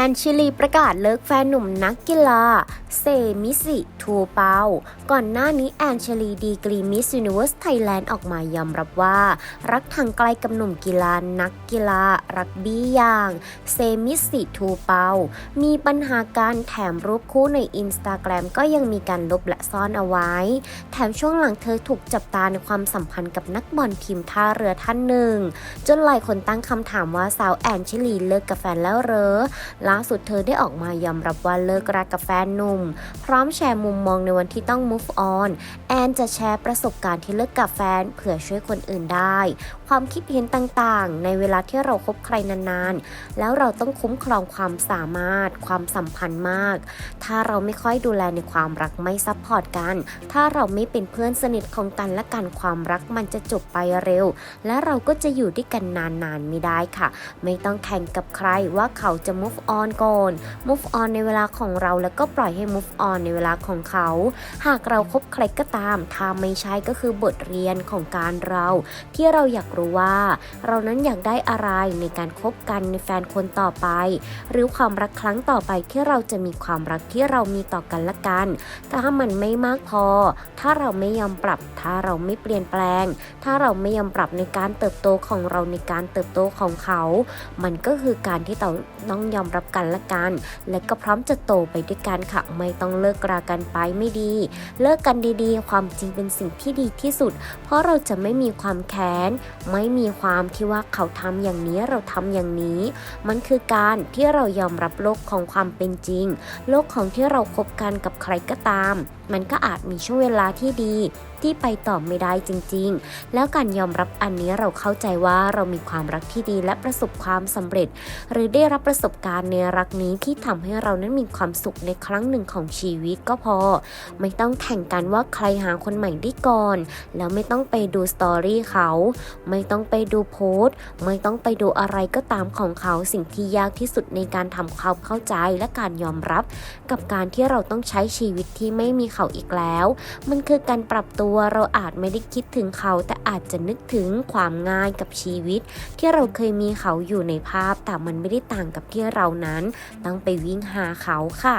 อนชิลีประกาศเลิกแฟนหนุ่มนักกีฬา เซมิสิทูเปา ก่อนหน้านี้แอนเชลีดีกรีมิส s u นิเว r ร์สไทยแลนด์ออกมายอมรับว่า รักทางไกลกับหนุ่มกีฬานักกีฬา รักบี้อย่าง เซมิสิทูเปา มีปัญหาการแถมรูปคู่ในอินสตาแกรมก็ยังมีการลบและซ่อนเอาไว้ แถมช่วงหลังเธอถูกจับตาในความสัมพันธ์กับนักบอลทีมท่าเรือท่านหนึ่ง จนหลายคนตั้งคำถามว่าสาวแอนเชลีเลิกกับแฟนแล้วเหรอล่าสุดเธอได้ออกมายอมรับว่าเลิกรักกับแฟนหนุ่มพร้อมแชร์มุมมองในวันที่ต้อง move on แอนจะแชร์ประสบการณ์ที่เลิกกับแฟนเผื่อช่วยคนอื่นได้ ความคิดเห็นต่างๆ ในเวลาที่เราคบใครนานๆ แล้วเราต้องคุ้มครองความสามารถ ความสัมพันธ์มาก ถ้าเราไม่ค่อยดูแลในความรักไม่ซัพพอร์ตกัน ถ้าเราไม่เป็นเพื่อนสนิทของกันและกันความรักมันจะจบไปเร็ว และเราก็จะอยู่ด้วยกันนานๆไม่ได้ค่ะ ไม่ต้องแข่งกับใครว่าเขาจะ move on ก่อน move on ในเวลาของเราแล้วก็ปล่อยให้ move on ในเวลาของเขา หากเราครบใครก็ตาม ถ้าไม่ใช่ก็คือบทเรียนของการเรา ที่เราอยากรู้ว่า เรานั้นอยากได้อะไรในการคบกันในแฟนคนต่อไป หรือความรักครั้งต่อไปที่เราจะมีความรักที่เรามีต่อกันและกัน ถ้ามันไม่มากพอ ถ้าเราไม่ยอมปรับ ถ้าเราไม่เปลี่ยนแปลง ถ้าเราไม่ยอมปรับในการเติบโตของเราในการเติบโตของเขา มันก็คือการที่เราต้องยอมรับกันและกัน และก็พร้อมจะโตไปด้วยกันค่ะไม่ต้องเลิกรากันไปไม่ดี เลิกกันดีๆ ความจริงเป็นสิ่งที่ดีที่สุด เพราะเราจะไม่มีความแค้น ไม่มีความที่ว่าเขาทำอย่างนี้เราทำอย่างนี้ มันคือการที่เรายอมรับโลกของความเป็นจริง โลกของที่เราคบกันกับใครก็ตาม มันก็อาจมีช่วงเวลาที่ดี ที่ไปต่อไม่ได้จริง ๆ แล้วการยอมรับอันนี้เราเข้าใจว่าเรามีความรักที่ดีและประสบความสำเร็จ หรือได้รับประสบการณ์ในรักนี้ที่ทำให้เรานั้นมีความสุขในครั้งหนึ่งของชีวิตก็พอ ไม่ต้องแข่งกันว่าใครหาคนใหม่ได้ก่อน แล้วไม่ต้องไปดูสตอรี่เขา ไม่ต้องไปดูโพสต์ ไม่ต้องไปดูอะไรก็ตามของเขาสิ่งที่ยากที่สุดในการทำความเข้าใจและการยอมรับ กับการที่เราต้องใช้ชีวิตที่ไม่มีเขาขาอีกแล้ว มันคือการปรับตัวเราอาจไม่ได้คิดถึงเขา แต่อาจจะนึกถึงความง่ายกับชีวิต ที่เราเคยมีเขาอยู่ในภาพ แต่มันไม่ได้ต่างกับที่เรานั้นต้องไปวิ่งหาเขาค่ะ